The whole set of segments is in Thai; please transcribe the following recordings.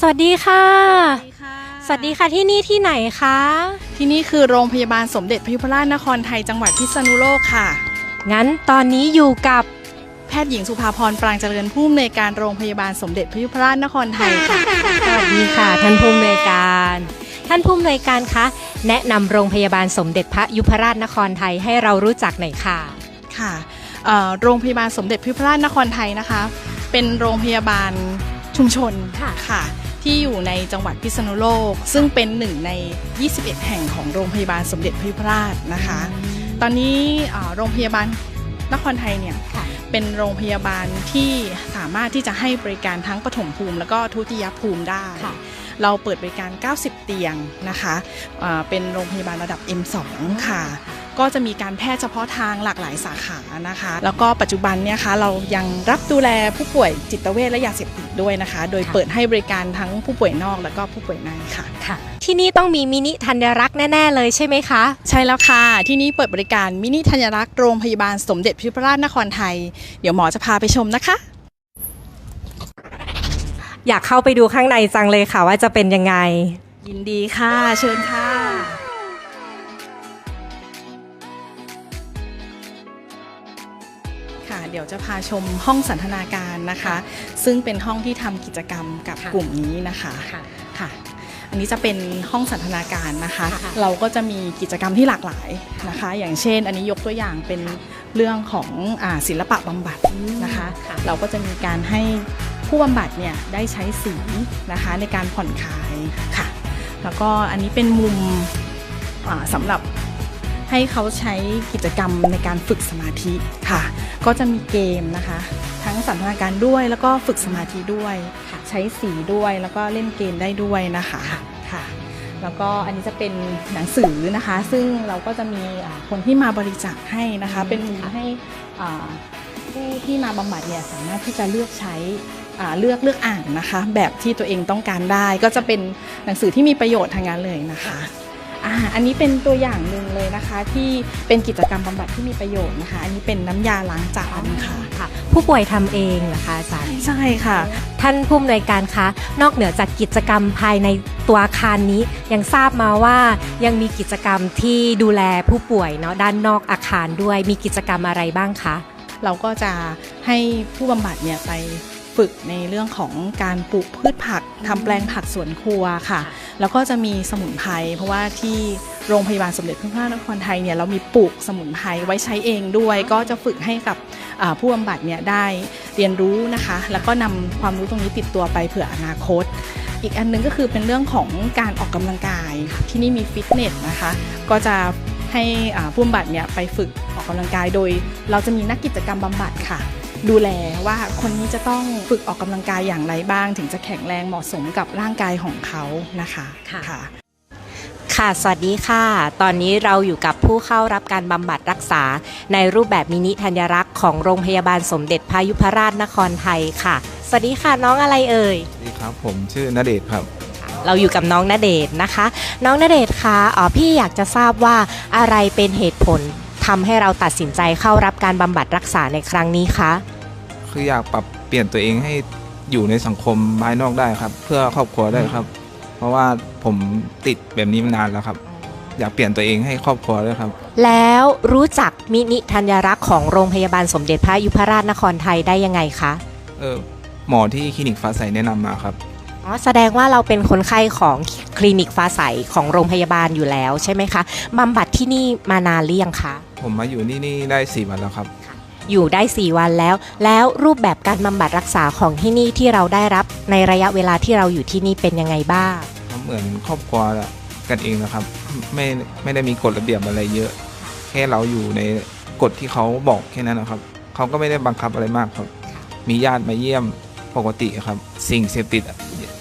สวัสดีค่ะสวัสดีค่ะ สวัสดีค่ะที่นี่ที่ไหนคะ ที่นี่คือโรงพยาบาลสมเด็จพยุพราชนครไทยจังหวัดพิษณุโลกค่ะ งั้นตอนนี้อยู่กับแพทย์หญิงสุภาพรปรางเจริญผู้อำนวยการโรงพยาบาลสมเด็จพยุพราชนครไทยค่ะสวัสดีค่ะ ท่านผู้อำนวยการ ท่านผู้อำนวยการคะแนะนำโรงพยาบาลสมเด็จพระยุพราชนครไทยให้เรารู้จักหน่อยค่ะค่ะเอ่อโรงพยาบาลสมเด็จพยุพราชนครไทยนะคะ เป็นโรงพยาบาล ชุมชนค่ะค่ะ ที่อยู่ในจังหวัดพิษณุโลก ซึ่งเป็นหนึ่งใน 21 แห่งของโรงพยาบาลสมเด็จพยุพราชนะคะ ตอนนี้เอ่อโรงพยาบาลนครไทยเนี่ยค่ะเป็นโรงพยาบาลที่สามารถที่จะให้บริการทั้งปฐมภูมิ แล้วก็ทุติยภูมิได้ค่ะเราเปิดบริการ 90 เตียงนะคะอ่าเป็นโรงพยาบาลระดับ M2 ค่ะ ก็จะมีการแพทย์เฉพาะทางหลากหลายสาขานะคะ แล้วก็ปัจจุบันเนี่ยคะเรายังรับดูแลผู้ป่วยจิตเวชและยาเสพติดด้วยนะคะ โดยค่ะเปิดให้บริการทั้งผู้ป่วยนอกแล้วก็ผู้ป่วยในค่ะค่ะที่นี่ต้องมีมินิธัญรักษ์แน่ ๆ เลยใช่ไหมคะ ใช่แล้วค่ะ ที่นี่เปิดบริการมินิธัญรักษ์โรงพยาบาลสมเด็จพยุพราชนครไทย เดี๋ยวหมอจะพาไปชมนะคะ อยากเข้าไปดูข้างในจังเลยค่ะว่าจะเป็นยังไง ยินดีค่ะ เชิญค่ะ ค่ะเดี๋ยวจะพาชมห้องสันทนาการนะคะ ซึ่งเป็นห้องที่ทำกิจกรรมกับค่ะกลุ่มนี้นะคะค่ะค่ะ อันนี้จะเป็นห้องสันทนาการนะคะค่ะเราก็จะมีกิจกรรมที่หลากหลายนะคะ อย่างเช่น อันนี้ยกตัวอย่างเป็นเรื่องของอาศิลปะบำบัดนะคะค่ะเราก็จะมีการให้ผู้บำบัดเนี่ยได้ใช้สีนะคะในการผ่อนคลายค่ะ แล้วก็อันนี้เป็นมุมอ่าสำหรับ ให้เขาใช้กิจกรรมในการฝึกสมาธิค่ะ ก็จะมีเกมนะคะ ทั้งสันทนาการด้วยแล้วก็ฝึกสมาธิด้วยค่ะใช้สีด้วยแล้วก็เล่นเกมได้ด้วยนะคะค่ะ แล้วก็อันนี้จะเป็นหนังสือนะคะ ซึ่งเราก็จะมีอ่าคนที่มาบริจาคให้นะคะ เป็นมุมให้อ่าผู้ที่มาบำบัดเนี่ยสามารถที่จะเลือกใช้อ่าเลือกเลือกอ่านนะคะ แบบที่ตัวเองต้องการได้ก็จะเป็นหนังสือที่มีประโยชน์ทางนั้นเลยนะคะ อ่าอันนี้เป็นตัวอย่างหนึ่งเลยนะคะ ที่เป็นกิจกรรมบำบัดที่มีประโยชน์นะคะ อันนี้เป็นน้ำยาล้างจานค่ะ ค่ะ ผู้ป่วยทำเองเหรอคะอาจารย์ ใช่ค่ะ ท่านผู้อำนวยการคะ นอกเหนือจากกิจกรรมภายในตัวอาคารนี้ ยังทราบมาว่ายังมีกิจกรรมที่ดูแลผู้ป่วยเนาะด้านนอกอาคารด้วย มีกิจกรรมอะไรบ้างคะ เราก็จะให้ผู้บำบัดเนี่ยไป ฝึกในเรื่องของการปลูกพืชผักทำแปลงผักสวนครัวค่ะ แล้วก็จะมีสมุนไพรเพราะว่าที่โรงพยาบาลสมเด็จพระพระนครไทยเนี่ยเรามีปลูกสมุนไพรไว้ใช้เองด้วย ก็จะฝึกให้กับผู้บำบัดเนี่ยได้เรียนรู้นะคะ แล้วก็นำความรู้ตรงนี้ติดตัวไปเผื่ออนาคต อีกอันหนึงก็คือเป็นเรื่องของการออกกำลังกายที่นี่มีฟิตเนสนะคะ ก็จะให้ผู้บำบัดเนี่ยไปฝึกออกกำลังกายโดย เราจะมีนักกิจกรรมบำบัดค่ะ ดูแลว่าคนนี้จะต้องฝึกออกกำลังกายอย่างไรบ้าง ถึงจะแข็งแรงเหมาะสมกับร่างกายของเขานะคะค่ะค่ะค่ะ สวัสดีค่ะ ตอนนี้เราอยู่กับผู้เข้ารับการบำบัดรักษา ในรูปแบบมินิธัญรักษ์ของโรงพยาบาลสมเด็จพระยุพราชนครไทยค่ะ สวัสดีค่ะน้องอะไรเอ่ย สวัสดีครับ ผมชื่อนเดชน์ครับ เราอยู่กับน้องณเดชน์นะคะ น้องณเดชน์คะอ๋อพี่อยากจะทราบว่าอะไรเป็นเหตุผล ทำให้เราตัดสินใจเข้ารับการบำบัดรักษาในครั้งนี้คะ คืออยากปรับเปลี่ยนตัวเองให้อยู่ในสังคมภายนอกได้ครับ เพื่อครอบครัวได้ครับ เพราะว่าผมติดแบบนี้มานานแล้วครับ อยากเปลี่ยนตัวเองให้ครอบครัวด้วยครับ แล้วรู้จักมินิธัญรักษ์ของโรงพยาบาลสมเด็จพระยุพราชนครไทยได้ยังไงคะ เออหมอที่คลินิกฟ้าใสแนะนำมาครับ อ๋อแสดงว่าเราเป็นคนไข้ของคลินิกฟ้าใสของโรงพยาบาลอยู่แล้วใช่ไหมคะบำบัดที่นี่มานานหรือยังคะผมมาอยู่นี่นี่ได้สี่วันแล้วครับ อยู่ได้ 4 วันแล้ว แล้วรูปแบบการบำบัดรักษาของที่นี่ที่เราได้รับในระยะเวลาที่เราอยู่ที่นี่เป็นยังไงบ้าง เหมือนครอบครัวกันเองนะครับ ไม่ไม่ได้มีกฎระเบียบอะไรเยอะ แค่เราอยู่ในกฎที่เขาบอกแค่นั้นนะครับ เขาก็ไม่ได้บังคับอะไรมากครับ มีญาติมาเยี่ยม ปกติครับ สิ่งเสพติดอะ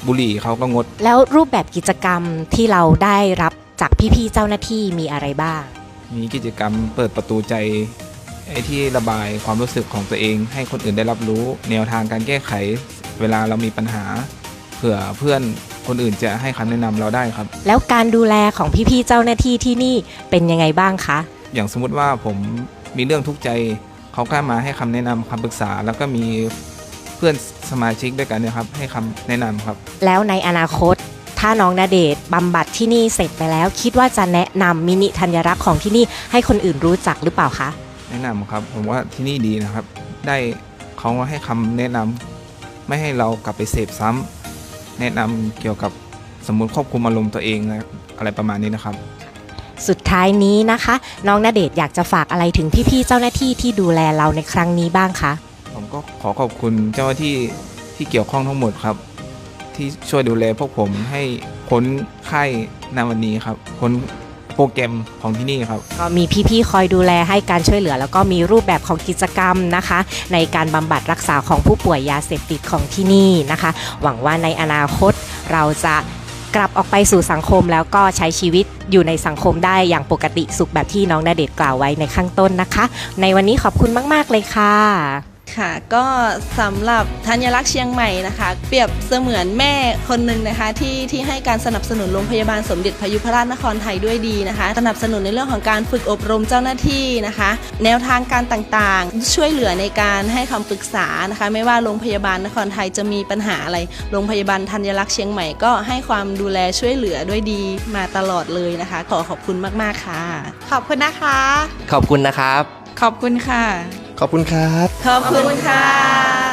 บุหรี่เขาก็งด แล้วรูปแบบกิจกรรมที่เราได้รับจากพี่ๆเจ้าหน้าที่มีอะไรบ้าง มีกิจกรรมเปิดประตูใจไอ้ที่ระบายความรู้สึกของตัวเอง ให้คนอื่นได้รับรู้แนวทางการแก้ไข เวลาเรามีปัญหาเผื่อเพื่อนคนอื่นจะให้คำแนะนำเราได้ครับ แล้วการดูแลของพี่ๆเจ้าหน้าที่ที่นี่เป็นยังไงบ้างคะ อย่างสมมุติว่าผมมีเรื่องทุกข์ใจ เขาก็มาให้คำแนะนำคำปรึกษา แล้วก็มี เพื่อนสมาชิกด้วยกันเนี่ยครับ ให้คำแนะนำครับ แล้วในอนาคต ถ้าน้องนาเดชน์บำบัดที่นี่เสร็จไปแล้ว คิดว่าจะแนะนำมินิธัญรักษ์ของที่นี่ให้คนอื่นรู้จักหรือเปล่าคะ แนะนำครับ ผมว่าที่นี่ดีนะครับ ได้เขาให้คำแนะนำไม่ให้เรากลับไปเสพซ้ำแนะนำเกี่ยวกับสมมติควบคุมอารมณ์ตัวเองนะอะไรประมาณนี้นะครับ สุดท้ายนี้นะคะ น้องนาเดชน์อยากจะฝากอะไรถึงพี่ๆเจ้าหน้าที่ที่ดูแลเราในครั้งนี้บ้างคะ ผมก็ขอขอบคุณเจ้าหน้าที่ที่เกี่ยวข้องทั้งหมดครับ ที่ช่วยดูแลพวกผมให้พ้นไข้ในวันนี้ครับพ้นโปรแกรมของที่นี่ครับ ก็มีพี่ๆ คอยดูแลให้การช่วยเหลือ แล้วก็มีรูปแบบของกิจกรรมนะคะ ในการบำบัดรักษาของผู้ป่วยยาเสพติดของที่นี่นะคะ หวังว่าในอนาคตเราจะกลับออกไปสู่สังคมแล้วก็ใช้ชีวิตอยู่ในสังคมได้อย่างปกติสุขแบบที่น้องนาเดชกล่าวไว้ในข้างต้นนะคะ ในวันนี้ขอบคุณมาก ๆ เลยค่ะ ค่ะ ก็สำหรับธัญลักษณ์เชียงใหม่นะคะ เปรียบเสมือนแม่คนหนึ่งนะคะที่ที่ให้การสนับสนุนโรงพยาบาลสมเด็จพยุพราชนครไทยด้วยดีนะคะ สนับสนุนในเรื่องของการฝึกอบรมเจ้าหน้าที่นะคะ แนวทางการต่างๆ ช่วยเหลือในการให้คำปรึกษานะคะ ไม่ว่าโรงพยาบาลนครไทยจะมีปัญหาอะไร โรงพยาบาลธัญลักษณ์เชียงใหม่ก็ให้ความดูแลช่วยเหลือด้วยดีมาตลอดเลยนะคะ ขอขอบคุณมากๆค่ะ ขอบคุณนะคะ ขอบคุณนะครับ ขอบคุณค่ะ ขอบคุณครับ ขอบคุณค่ะ